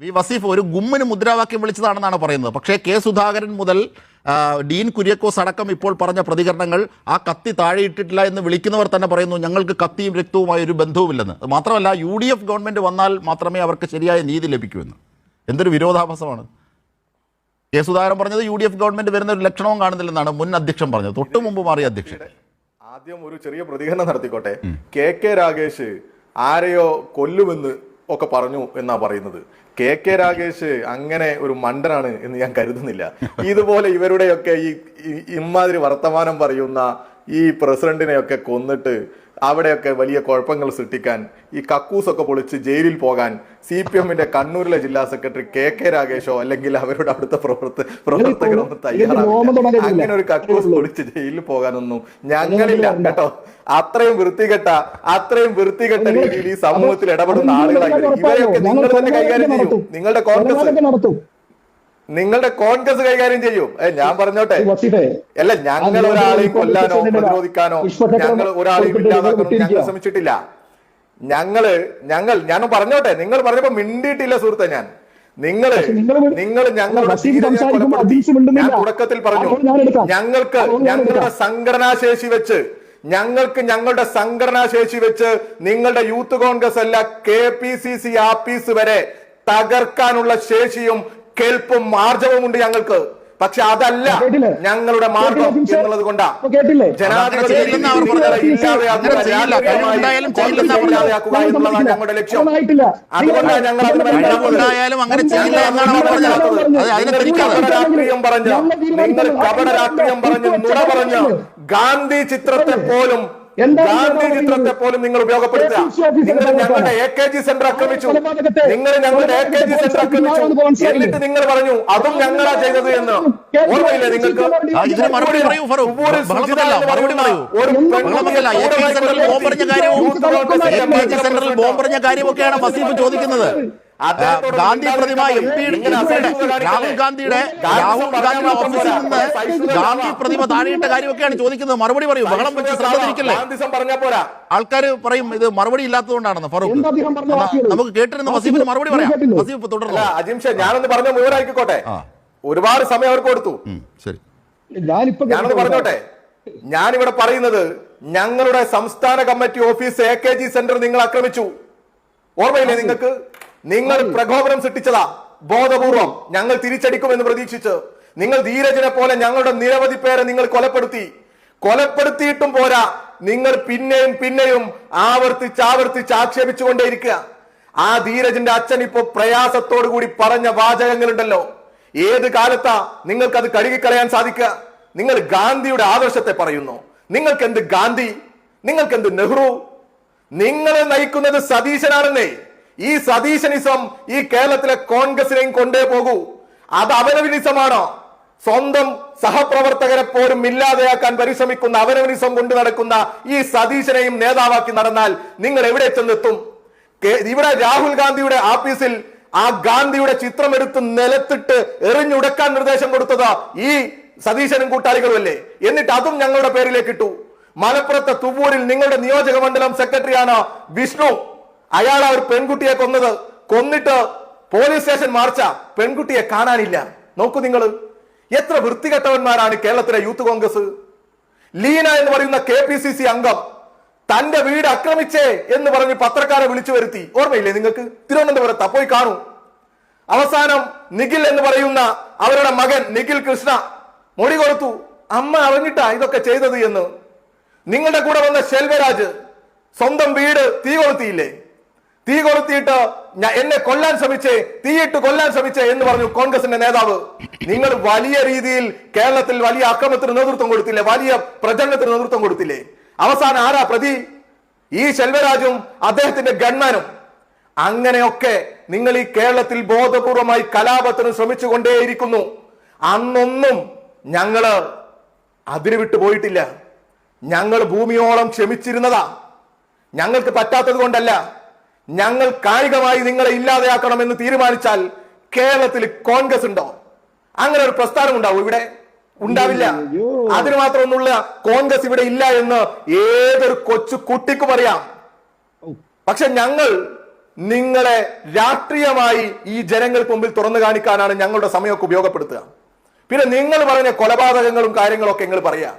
V Wasif ഒരു ഗുമ്മിന് മുദ്രാവാക്യം വിളിച്ചതാണെന്നാണ് പറയുന്നത്. പക്ഷേ കെ സുധാകരൻ മുതൽ ഡീൻ കുര്യക്കോസ് അടക്കം ഇപ്പോൾ പറഞ്ഞ പ്രതികരണങ്ങൾ ആ കത്തി താഴെയിട്ടിട്ടില്ല എന്ന് വിളിക്കുന്നവർ തന്നെ പറയുന്നു ഞങ്ങൾക്ക് കത്തിയും രക്തവുമായ ഒരു ബന്ധവുമില്ലെന്ന്. മാത്രമല്ല യു ഡി എഫ് ഗവൺമെന്റ് വന്നാൽ മാത്രമേ അവർക്ക് ശരിയായ നീതി ലഭിക്കൂ എന്ന് എന്തൊരു വിരോധാഭാസമാണ്. കെ സുധാകരൻ പറഞ്ഞത് യു ഡി എഫ് ഗവൺമെന്റ് വരുന്ന ഒരു ലക്ഷണവും കാണുന്നില്ലെന്നാണ് മുൻ അധ്യക്ഷൻ പറഞ്ഞത്. തൊട്ടു മുമ്പ് മാറിയ അധ്യക്ഷൻ. ആദ്യം ഒരു ചെറിയ പ്രതികരണം നടത്തിക്കോട്ടെ. കെ കെ രാഗേഷ് ആരെയോ കൊല്ലുമെന്ന് ഒക്കെ പറഞ്ഞു എന്നാ പറയുന്നത്. കെ കെ രാഗേഷ് അങ്ങനെ ഒരു മണ്ടനാണ് എന്ന് ഞാൻ കരുതുന്നില്ല. ഇതുപോലെ ഇവരുടെയൊക്കെ ഈ ഇമാതിരി വർത്തമാനം പറയുന്ന ഈ പ്രസിഡന്റിനെയൊക്കെ കൊന്നിട്ട് അവിടെയൊക്കെ വലിയ കുഴപ്പങ്ങൾ സൃഷ്ടിക്കാൻ ഈ കക്കൂസൊക്കെ പൊളിച്ച് ജയിലിൽ പോകാൻ സി പി എമ്മിന്റെ കണ്ണൂരിലെ ജില്ലാ സെക്രട്ടറി കെ കെ രാഗേഷോ അല്ലെങ്കിൽ അവരുടെ അവിടുത്തെ പ്രവർത്ത പ്രവർത്തകരൊന്നും തയ്യാറാവില്ല. അങ്ങനെ ഒരു കക്കൂസ് പൊളിച്ച് ജയിലിൽ പോകാനൊന്നും ഞങ്ങളില്ല കേട്ടോ. അത്രയും വൃത്തികെട്ട അത്രയും വൃത്തികെട്ട രീതിയിൽ ഈ സമൂഹത്തിൽ ഇടപെടുന്ന ആളുകളായി ഇവരെയൊക്കെ നിങ്ങൾ തന്നെ കൈകാര്യം ചെയ്യും. നിങ്ങളുടെ കോൺഗ്രസ് നിങ്ങളുടെ കോൺഗ്രസ് കൈകാര്യം ചെയ്യും. ഏ ഞാൻ പറഞ്ഞോട്ടെ. അല്ല ഞങ്ങൾ ഒരാളെ ഒരാളെയും കൊല്ലാനോ പ്രതിരോധിക്കാനോ ഞങ്ങൾ ഒരാളെയും കൊടുത്തിട്ട് ഇല്ലാതാക്കാനോ ഞങ്ങൾ ശ്രമിച്ചിട്ടില്ല. ഞങ്ങൾ ഞങ്ങൾ ഞാൻ പറഞ്ഞോട്ടെ. നിങ്ങൾ പറഞ്ഞപ്പോ മിണ്ടിയിട്ടില്ല സുഹൃത്തെ ഞാൻ. നിങ്ങൾ നിങ്ങൾ ഞങ്ങളുടെ. ഞാൻ തുടക്കത്തിൽ പറഞ്ഞു. ഞങ്ങൾക്ക് ഞങ്ങളുടെ. സംഘടനാശേഷി വെച്ച് ഞങ്ങൾക്ക് ഞങ്ങളുടെ സംഘടനാശേഷി വെച്ച് നിങ്ങളുടെ യൂത്ത് കോൺഗ്രസ് അല്ല കെ പി സി സി ആപ്പീസ് വരെ തകർക്കാനുള്ള ശേഷിയും കെൽപ്പും മാർജവും ഉണ്ട് ഞങ്ങൾക്ക്. പക്ഷെ അതല്ല? ഞങ്ങളുടെ മാർഗം? എന്നുള്ളത് കൊണ്ടാ. ജനാധിപത്യം പറഞ്ഞു എന്നുള്ളതാണ് ഞങ്ങളുടെ ലക്ഷ്യം. അതുകൊണ്ടാണ് ഞങ്ങൾ നിങ്ങൾ കപട രാഷ്ട്രീയം പറഞ്ഞ് നിങ്ങൾ കപട രാഷ്ട്രീയം പറഞ്ഞ് നുണ പറഞ്ഞ് ഗാന്ധി ചിത്രത്തെ പോലും ഗാന്ധി ചിത്രത്തെ പോലും നിങ്ങൾ ഉപയോഗപ്പെടുത്തുക. നിങ്ങൾ ഞങ്ങളുടെ. എ കെ ജി സെന്റർ ആക്രമിച്ചു. നിങ്ങൾ ഞങ്ങളുടെ എ കെ ജി സെന്റർ ആക്രമിച്ചു. എന്നിട്ട് നിങ്ങൾ പറഞ്ഞു അതും ഞങ്ങളാ ചെയ്തത് എന്ന്. ഓർമ്മയില്ലേ നിങ്ങൾക്ക്? ഒരു ബഹളം വെക്കല്ല. എ കെ ജി സെന്ററിൽ ബോംബ് കാര്യവും എ കെ ജി സെന്ററിൽ ബോംബ് എറിഞ്ഞ കാര്യമൊക്കെയാണ് വസീഫ് ചോദിക്കുന്നത്. ഗാന്ധി പ്രതിമ എം പി രാഹുൽ ഗാന്ധിയുടെ രാഹുൽ ഗാന്ധിയുടെ ഓഫീസിൽ നിന്ന് ഗാന്ധി പ്രതിമ താഴെയിട്ട കാര്യമൊക്കെയാണ് ചോദിക്കുന്നത്. മറുപടി പറയൂ. ബഹളം വെച്ച് ശ്രദ്ധ ഗാന്ധിസം പറഞ്ഞാ പോരാ. ആൾക്കാർ പറയും ഇത് മറുപടി ഇല്ലാത്തതുകൊണ്ടാണെന്ന് ഫറൂഖ്. എന്താ അദ്ദേഹം പറഞ്ഞ എന്നാ, വാക്കുകൾ? നമുക്ക് കേട്ടിരുന്ന വസീഫിന് മറുപടി പറയാം? വസീഫ് തുടർന്നു? അജിംഷ ഞാനൊന്ന് പറഞ്ഞ മുഴുവനായിക്കോട്ടെ. ആ. ഒരുപാട് സമയം അവർക്ക് കൊടുത്തു. ശരി. ഞാനൊന്ന് പറഞ്ഞോട്ടെ. ഞാനിവിടെ പറയുന്നത് ഞങ്ങളുടെ സംസ്ഥാന committee office A K G centre നിങ്ങൾ ആക്രമിച്ചു. ഓർമ്മയില്ലേ നിങ്ങൾക്ക്? നിങ്ങൾ പ്രകോപനം സൃഷ്ടിച്ചതാ. ബോധപൂർവം ഞങ്ങൾ തിരിച്ചടിക്കും എന്ന് പ്രതീക്ഷിച്ച് നിങ്ങൾ ധീരജനെ പോലെ ഞങ്ങളുടെ നിരവധി പേരെ നിങ്ങൾ കൊലപ്പെടുത്തി. കൊലപ്പെടുത്തിയിട്ടും പോരാ. നിങ്ങൾ പിന്നെയും പിന്നെയും ആവർത്തിച്ച് ആവർത്തിച്ച് ആക്ഷേപിച്ചുകൊണ്ടേയിരിക്കുക. ആ ധീരജിന്റെ അച്ഛൻ ഇപ്പോ പ്രയാസത്തോടു കൂടി പറഞ്ഞ വാചകങ്ങളുണ്ടല്ലോ. ഏത് കാലത്താ നിങ്ങൾക്ക് അത് കഴുകിക്കളയാൻ സാധിക്കുക? നിങ്ങൾ ഗാന്ധിയുടെ ആദർശത്തെ പറയുന്നു. നിങ്ങൾക്ക് എന്ത് ഗാന്ധി? നിങ്ങൾക്ക് എന്ത് നെഹ്റു? നിങ്ങളെ നയിക്കുന്നത് സതീശനാണെന്നേ. ഈ സതീശനിസം ഈ കേരളത്തിലെ കോൺഗ്രസിനെയും കൊണ്ടേ പോകൂ. അത് അവനവിനിസമാണോ? സ്വന്തം സഹപ്രവർത്തകരെ പോലും ഇല്ലാതെയാക്കാൻ പരിശ്രമിക്കുന്ന അവനവനിസം കൊണ്ട് നടക്കുന്ന ഈ സതീശനെയും നേതാവാക്കി നടന്നാൽ നിങ്ങൾ എവിടെ ചെന്നെത്തും? ഇവിടെ രാഹുൽ ഗാന്ധിയുടെ ആഫീസിൽ ആ ഗാന്ധിയുടെ ചിത്രം എടുത്ത് നിലത്തിട്ട് എറിഞ്ഞുടക്കാൻ നിർദ്ദേശം കൊടുത്തത് ഈ സതീശനും കൂട്ടാളികളുമല്ലേ? എന്നിട്ട് അതും ഞങ്ങളുടെ പേരിലേക്ക് ഇട്ടു മലപ്പുറത്തെ തുവൂരിൽ നിങ്ങളുടെ നിയോജക മണ്ഡലം സെക്രട്ടറിയാണ് വിഷ്ണു. അയാൾ ആ ഒരു പെൺകുട്ടിയെ കൊന്നത്. കൊന്നിട്ട് പോലീസ് സ്റ്റേഷൻ മാർച്ച പെൺകുട്ടിയെ കാണാനില്ല. നോക്കൂ നിങ്ങൾ എത്ര വൃത്തികെട്ടവന്മാരാണ് കേരളത്തിലെ യൂത്ത് കോൺഗ്രസ്. ലീന എന്ന് പറയുന്ന കെ പി സി സി അംഗം തന്റെ വീട് ആക്രമിച്ചേ എന്ന് പറഞ്ഞ് പത്രക്കാരെ വിളിച്ചു വരുത്തി. ഓർമ്മയില്ലേ നിങ്ങൾക്ക്? തിരുവനന്തപുരത്ത് പോയി കാണൂ. അവസാനം നിഖിൽ എന്ന് പറയുന്ന അവരുടെ മകൻ നിഖിൽ കൃഷ്ണ മൊഴി കൊടുത്തു. അമ്മ അറിഞ്ഞിട്ടാ ഇതൊക്കെ ചെയ്തത് എന്ന്. നിങ്ങളുടെ കൂടെ വന്ന ശെൽവരാജ് സ്വന്തം വീട് തീ കൊളുത്തിയില്ലേ തീ കൊളുത്തിയിട്ട് എന്നെ കൊല്ലാൻ ശ്രമിച്ചേ തീയിട്ട് കൊല്ലാൻ ശ്രമിച്ചേ എന്ന് പറഞ്ഞു കോൺഗ്രസിന്റെ നേതാവ്. നിങ്ങൾ വലിയ രീതിയിൽ കേരളത്തിൽ വലിയ അക്രമത്തിന് നേതൃത്വം കൊടുത്തില്ലേ? വലിയ പ്രചരണത്തിന് നേതൃത്വം കൊടുത്തില്ലേ? അവസാനം ആരാ പ്രതി? ഈ ശെൽവരാജും അദ്ദേഹത്തിന്റെ ഗൺമാനും. അങ്ങനെയൊക്കെ നിങ്ങൾ ഈ കേരളത്തിൽ ബോധപൂർവമായി കലാപത്തിന് ശ്രമിച്ചുകൊണ്ടേയിരിക്കുന്നു. അന്നൊന്നും ഞങ്ങൾ അതിന് വിട്ടു പോയിട്ടില്ല. ഞങ്ങൾ ഭൂമിയോളം ക്ഷമിച്ചിരുന്നതാ. ഞങ്ങൾക്ക് പറ്റാത്തത് കൊണ്ടല്ല. ഞങ്ങൾ കായികമായി നിങ്ങളെ ഇല്ലാതെയാക്കണമെന്ന് തീരുമാനിച്ചാൽ കേരളത്തിൽ കോൺഗ്രസ് ഉണ്ടോ? അങ്ങനെ ഒരു പ്രസ്ഥാനം ഉണ്ടാവും ഇവിടെ? ഉണ്ടാവില്ല. അതിന് മാത്രമൊന്നുള്ള കോൺഗ്രസ് ഇവിടെ ഇല്ല എന്ന് ഏതൊരു കൊച്ചു കുട്ടിക്കും അറിയാം. പക്ഷെ ഞങ്ങൾ നിങ്ങളെ രാഷ്ട്രീയമായി ഈ ജനങ്ങൾക്ക് മുമ്പിൽ തുറന്നു കാണിക്കാനാണ് ഞങ്ങളുടെ സമയമൊക്കെ ഉപയോഗപ്പെടുത്തുക. പിന്നെ നിങ്ങൾ പറഞ്ഞ കൊലപാതകങ്ങളും കാര്യങ്ങളൊക്കെ നിങ്ങൾ പറയാ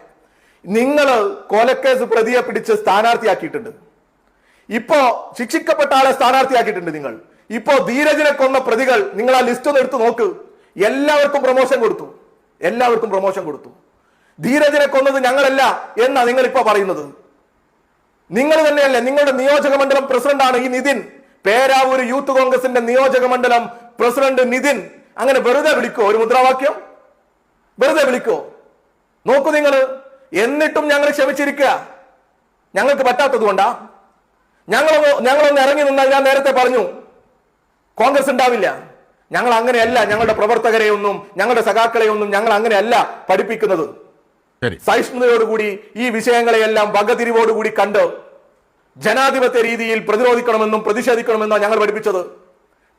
നിങ്ങൾ കൊലക്കേസ് പ്രതിയെ പിടിച്ച് സ്ഥാനാർത്ഥിയാക്കിയിട്ടുണ്ട്. ഇപ്പോ ശിക്ഷിക്കപ്പെട്ട ആളെ സ്ഥാനാർത്ഥിയാക്കിയിട്ടുണ്ട് നിങ്ങൾ. ഇപ്പോ ധീരജിനെ കൊന്ന പ്രതികൾ നിങ്ങൾ ആ ലിസ്റ്റ് ഒന്ന് എടുത്തു നോക്ക്. എല്ലാവർക്കും പ്രൊമോഷൻ കൊടുത്തു. എല്ലാവർക്കും പ്രൊമോഷൻ കൊടുത്തു. ധീരജിനെ കൊന്നത് ഞങ്ങളല്ല എന്നാ നിങ്ങൾ ഇപ്പൊ പറയുന്നത്. നിങ്ങൾ തന്നെയല്ലേ നിങ്ങളുടെ നിയോജക മണ്ഡലം പ്രസിഡന്റാണ് ഈ നിതിൻ. പേരാവൂർ യൂത്ത് കോൺഗ്രസിന്റെ നിയോജക മണ്ഡലം പ്രസിഡന്റ് നിതിൻ. അങ്ങനെ വെറുതെ വിളിക്കോ ഒരു മുദ്രാവാക്യം? വെറുതെ വിളിക്കോ? നോക്കൂ നിങ്ങൾ. എന്നിട്ടും ഞങ്ങൾ ക്ഷമിച്ചിരിക്കുക. ഞങ്ങൾക്ക് പറ്റാത്തത് കൊണ്ടാ. ഞങ്ങളൊന്ന് ഞങ്ങളൊന്ന് ഇറങ്ങി നിന്നാൽ ഞാൻ നേരത്തെ പറഞ്ഞു. കോൺഗ്രസ് ഉണ്ടാവില്ല. ഞങ്ങൾ അങ്ങനെയല്ല ഞങ്ങളുടെ പ്രവർത്തകരെ ഒന്നും ഞങ്ങളുടെ സഖാക്കളെ ഒന്നും ഞങ്ങൾ അങ്ങനെയല്ല പഠിപ്പിക്കുന്നത്. സഹിഷ്ണുതയോടുകൂടി ഈ വിഷയങ്ങളെയെല്ലാം വകതിരിവോടുകൂടി കണ്ട് ജനാധിപത്യ രീതിയിൽ പ്രതിരോധിക്കണമെന്നും പ്രതിഷേധിക്കണമെന്നാണ് ഞങ്ങൾ പഠിപ്പിച്ചത്.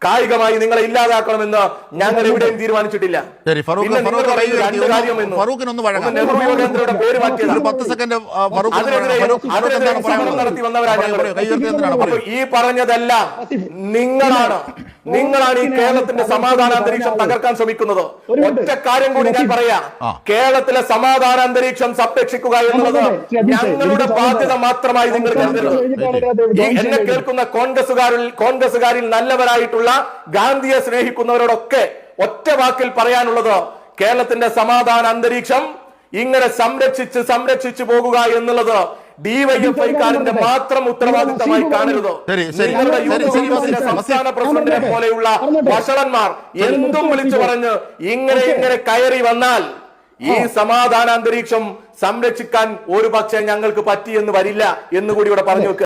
കായികമായി നിങ്ങളെ ഇല്ലാതാക്കണമെന്ന് ഞങ്ങൾ എവിടെയും തീരുമാനിച്ചിട്ടില്ല. ഈ പറഞ്ഞതെല്ലാം നിങ്ങളാണ്. നിങ്ങളാണ് ഈ കേരളത്തിന്റെ സമാധാന അന്തരീക്ഷം തകർക്കാൻ ശ്രമിക്കുന്നത്. ഒറ്റ കാര്യം കൂടി ഞാൻ പറയാം. കേരളത്തിലെ സമാധാന അന്തരീക്ഷം സംരക്ഷിക്കുക എന്നുള്ളത് ഞങ്ങളുടെ ബാധ്യത മാത്രമായി നിങ്ങൾ കരുതരുത്. എന്നെ കേൾക്കുന്ന കോൺഗ്രസുകാരിൽ കോൺഗ്രസുകാരിൽ നല്ലവരായിട്ടുള്ള ഗാന്ധിയെ സ്നേഹിക്കുന്നവരോടൊക്കെ ഒറ്റ വാക്കിൽ പറയാനുള്ളത് കേരളത്തിന്റെ സമാധാന അന്തരീക്ഷം ഇങ്ങനെ സംരക്ഷിച്ച് സംരക്ഷിച്ചു പോകുക എന്നുള്ളത് ഡിവൈഎഫ്ഐക്കാരന്റെ മാത്രം ഉത്തരവാദിത്തമായി കാണരുത്. ശരി, ശരി. നിങ്ങളുടെ ശരി, യൂത്ത് ശരി, കോൺഗ്രസിന്റെ സംസ്ഥാന പ്രസിഡന്റിനെ പോലെയുള്ള വഷളന്മാർ എന്തും വിളിച്ചു പറഞ്ഞ് ഇങ്ങനെ ഇങ്ങനെ കയറി വന്നാൽ ഈ സമാധാന അന്തരീക്ഷം സംരക്ഷിക്കാൻ ഒരു പക്ഷേ ഞങ്ങൾക്ക് പറ്റിയെന്ന് വരില്ല എന്ന് കൂടി ഇവിടെ പറഞ്ഞു വെക്കുക.